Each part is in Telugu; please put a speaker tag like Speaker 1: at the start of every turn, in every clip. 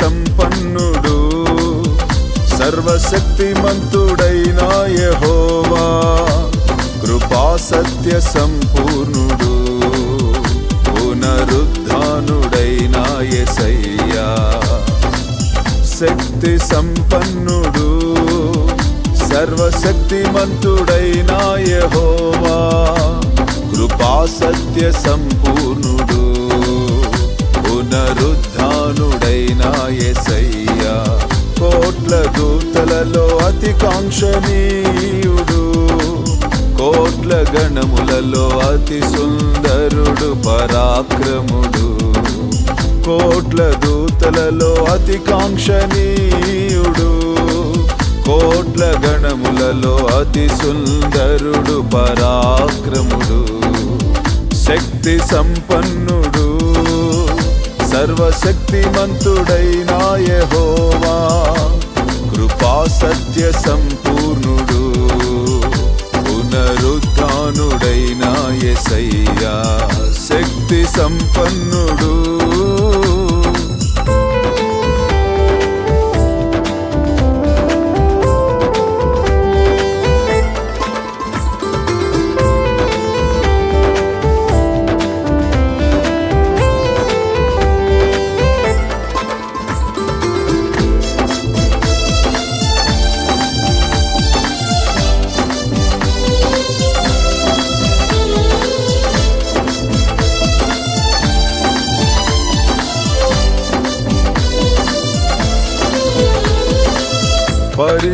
Speaker 1: సంపన్నుడు సర్వశక్తిమంతుడైన యెహోవా కృపా సత్య సంపూర్ణుడు పునరుద్ధానుడైన యేసయ్యా శక్తి సంపన్నుడు సర్వశక్తిమంతుడైన యహోవా కృపా సత్య సంపూర్ణుడు. దూతలలో అతి కాంక్షణీయుడు కోట్ల గణములలో అతి సుందరుడు పరాక్రముడు. కోట్ల దూతలలో అతి కాంక్షణీయుడు కోట్ల గణములలో అతి సుందరుడు పరాక్రముడు. శక్తి సంపన్నుడు. సర్వశక్తిమంతుడైన యహోవా. కృపా సత్య సంపూర్ణుడు పునరుద్ధానుడైన ఎసయ్యా శక్తి సంపన్నుడు.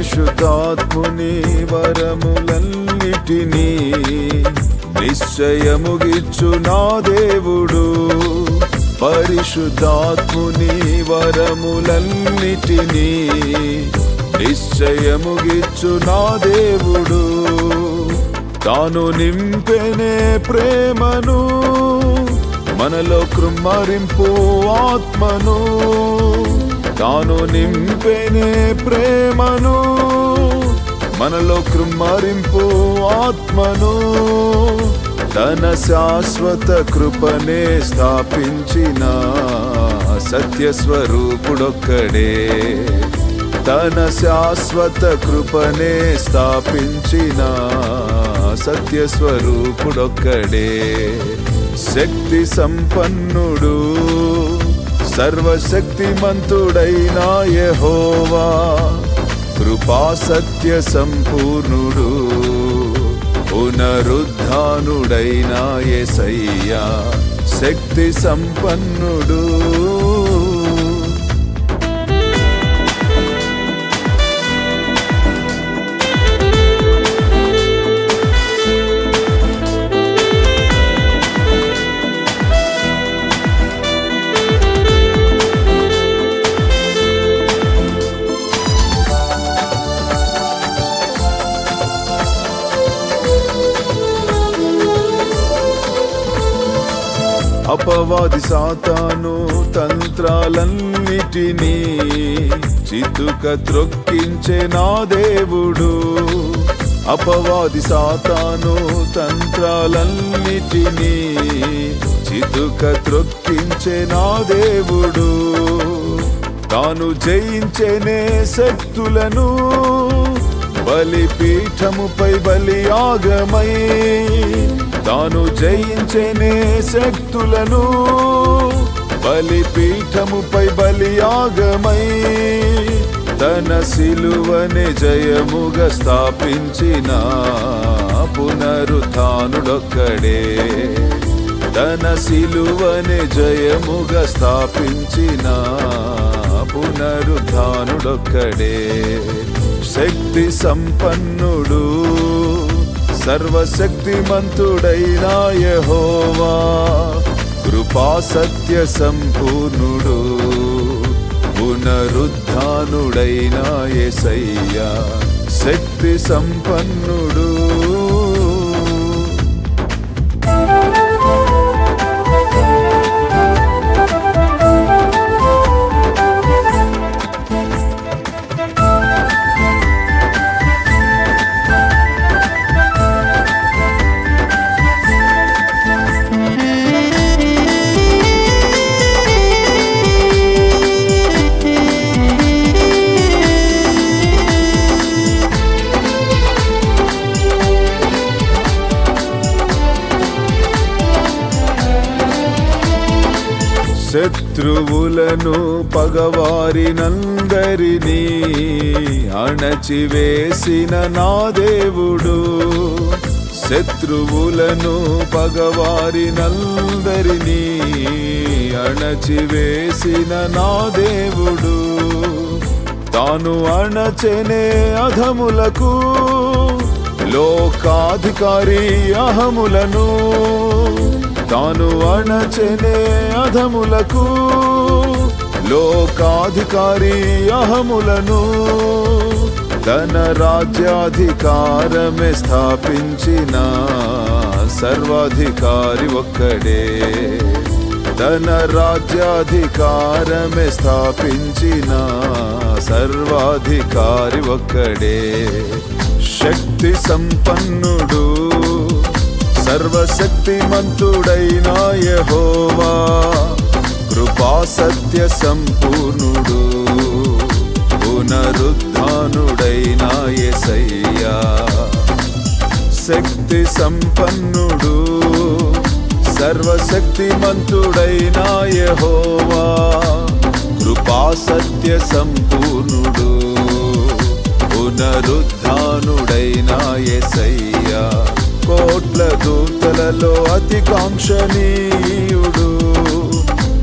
Speaker 1: పరిశుద్ధాత్ముని వరములన్నిటినీ నిశ్చయముగిచ్చు నా దేవుడు పరిశుద్ధాత్ముని వరములన్నిటినీ నిశ్చయముగిచ్చు నా దేవుడు తాను నింపెనే ప్రేమను మనలో కృమ్మరింపు ఆత్మను. తాను నింపెనే ప్రేమను మనలో కృమ్మరింపు ఆత్మను. తన శాశ్వత కృపనే స్థాపించిన సత్యస్వరూపుడొక్కడే తన శాశ్వత కృపనే స్థాపించిన సత్యస్వరూపుడొక్కడే శక్తి సంపన్నుడు సర్వశక్తిమంతుడైన యహోవా కృపా సత్య సంపూర్ణుడు పునరుద్ధానుడైన ఎసయ్యా శక్తి సంపన్నుడు. అపవాది సాతాను తంత్రాలన్నిటినీ చితుక త్రొక్కించే నా దేవుడు. అపవాది సాతాను తంత్రాలన్నిటినీ చితుక త్రొక్కించే నా దేవుడు. తాను జయించేనే శక్తులను బలిపీఠముపై బలియాగమై తాను జయించేనే శక్తులను బలిపీఠముపై బలియాగమై తన సిలువని జయముగా స్థాపించిన పునరుత్డొక్కడే. తన సిలువని జయముగా స్థాపించిన పునరుద్ధానుడొక్కడే శక్తి సంపన్నుడు సర్వశక్తిమంతుడైన యెహోవా కృపా సత్య సంపూర్ణుడు పునరుద్ధానుడైన ఎసయ్యా శక్తి సంపన్నుడు శత్రువులను పగవారినందరినీ అణచివేసిన నా దేవుడు. శత్రువులను పగవారినందరినీ అణచివేసిన నా దేవుడు. తాను అణచెనే అధములకు లోకాధికారి అహములను తాను అణచనే అధములకు లోకాధికారి అహములను తన రాజ్యాధికారమే స్థాపించిన సర్వాధికారి ఒక్కడే. తన రాజ్యాధికారమే స్థాపించిన సర్వాధికారి ఒక్కడే. శక్తి సంపన్నుడు సర్వశక్తిమంతుడైన యహోవా కృపా సత్య సంపూర్ణుడు పునరుద్ధానుడైన యేసయ్యా శక్తి సంపన్నుడు సర్వశక్తిమంతుడైన యెహోవా కృపా సత్య సంపూర్ణుడు పునరుద్ధానుడైన యేసయ్యా గణములలో అతి కాంక్షణీయుడు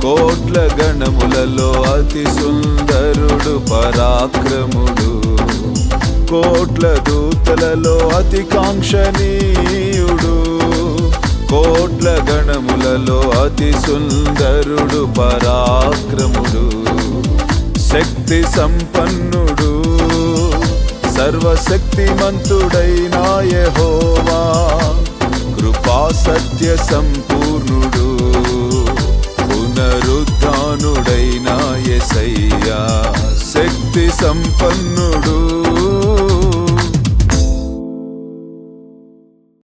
Speaker 1: కోట్ల గణములలో అతి సుందరుడు పరాక్రముడు. కోట్ల దూతలలో అతి కాంక్షణీయుడు కోట్ల గణములలో అతి సుందరుడు పరాక్రముడు. శక్తి సంపన్నుడు. సర్వశక్తిమంతుడైన యహోవా. సత్య సంపూర్ణుడు పునరుద్ధానుడైన ఎసయ్యా శక్తి సంపన్నుడు.